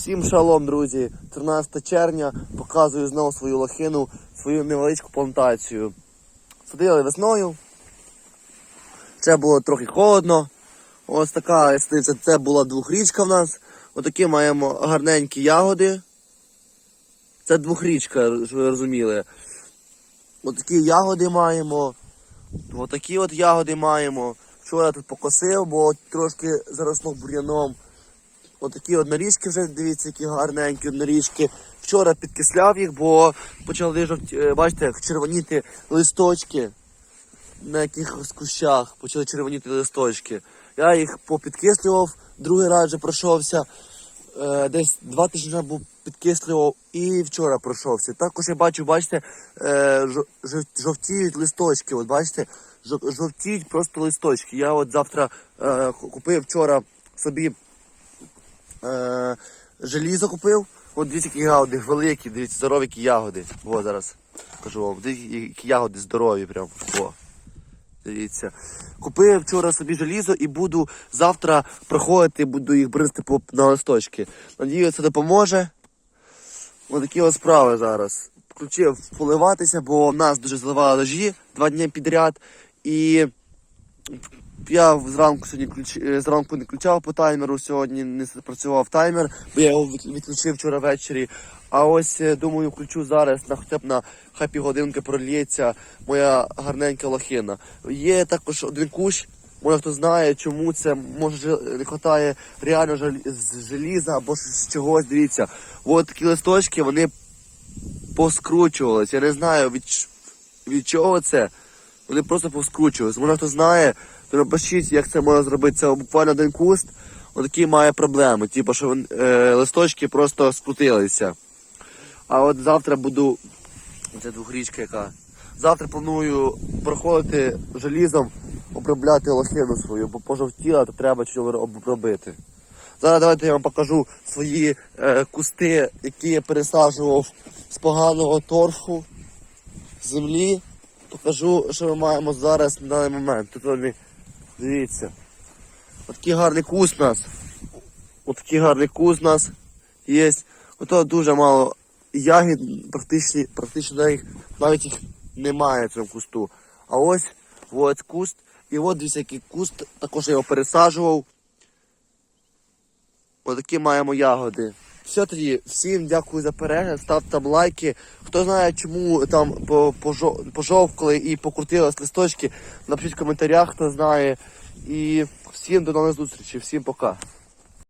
Всім шалом, друзі! 13 червня показую знову свою лохину, свою невеличку плантацію. Садили весною. Це було трохи холодно. Ось така різниця. Це була двохрічка в нас. Отакі маємо гарненькі ягоди. Це двохрічка, щоб ви розуміли. Отакі ягоди маємо. Отакі от ягоди маємо. Вчора тут покосив, бо трошки заросло бур'яном. Отакі одноріжки вже, дивіться, які гарненькі одноріжки. Вчора підкисляв їх, бо почали е, бачите, червоніти листочки на якихось кущах, почали червоніти листочки. Я їх попідкислював, другий раз вже пройшовся. Е, десь два тижні назад був підкислював і вчора пройшовся. Також я бачу, бачите, е, жовтіють листочки. От бачите, жов- жовтіють просто листочки. Я от завтра купив вчора собі е, желізо купив. От дивіться, які ягоди великі, дивіться, здорові які ягоди. О, зараз кажу вам. Дивіться, які ягоди здорові прям. О. Дивіться. Купив вчора собі желізо і буду завтра проходити, буду їх бризти на листочки. Надію, це допоможе. Ось такі ось справи зараз. Включив поливатися, бо в нас дуже зливали дожі два дні підряд. І я зранку сьогодні ключ... е, зранку не включав по таймеру, сьогодні не спрацював таймер, бо я його відключив вчора ввечері. А ось е, думаю, включу зараз на хоча б на хапі годинки прольється моя гарненька лохина. Є також один кущ. Може хто знає, чому це може не вистачає реально жел- з желіза або з чогось. Дивіться, от такі листочки вони поскручувались. Я не знаю від, від чого це. Вони просто поскручувалися. Може хто знає, напишіть, як це можна зробити. Це буквально один куст, отакий має проблеми. Типу, що е, листочки просто скрутилися. А от завтра буду. Це двохрічка яка. Завтра планую проходити желізом, обробляти лохину свою, бо пожовтіла, то треба чого обробити. Зараз давайте я вам покажу свої е, кусти, які я пересаджував з поганого торфу землі. Покажу, що ми маємо зараз на даний момент. Тут вони, дивіться. Отакий гарний куст у нас. Отакий гарний куст у нас є. Ото дуже мало ягід, практично, практично навіть, навіть їх немає в цьому кусту. А ось ось куст. І от дивіться, який куст, також я його пересаджував. Отакі маємо ягоди. Все тоді, всім дякую за перегляд, ставте там лайки. Хто знає, чому там пожовкли і покрутились листочки, напишіть в коментарях, хто знає. І всім до нових зустрічей, всім пока.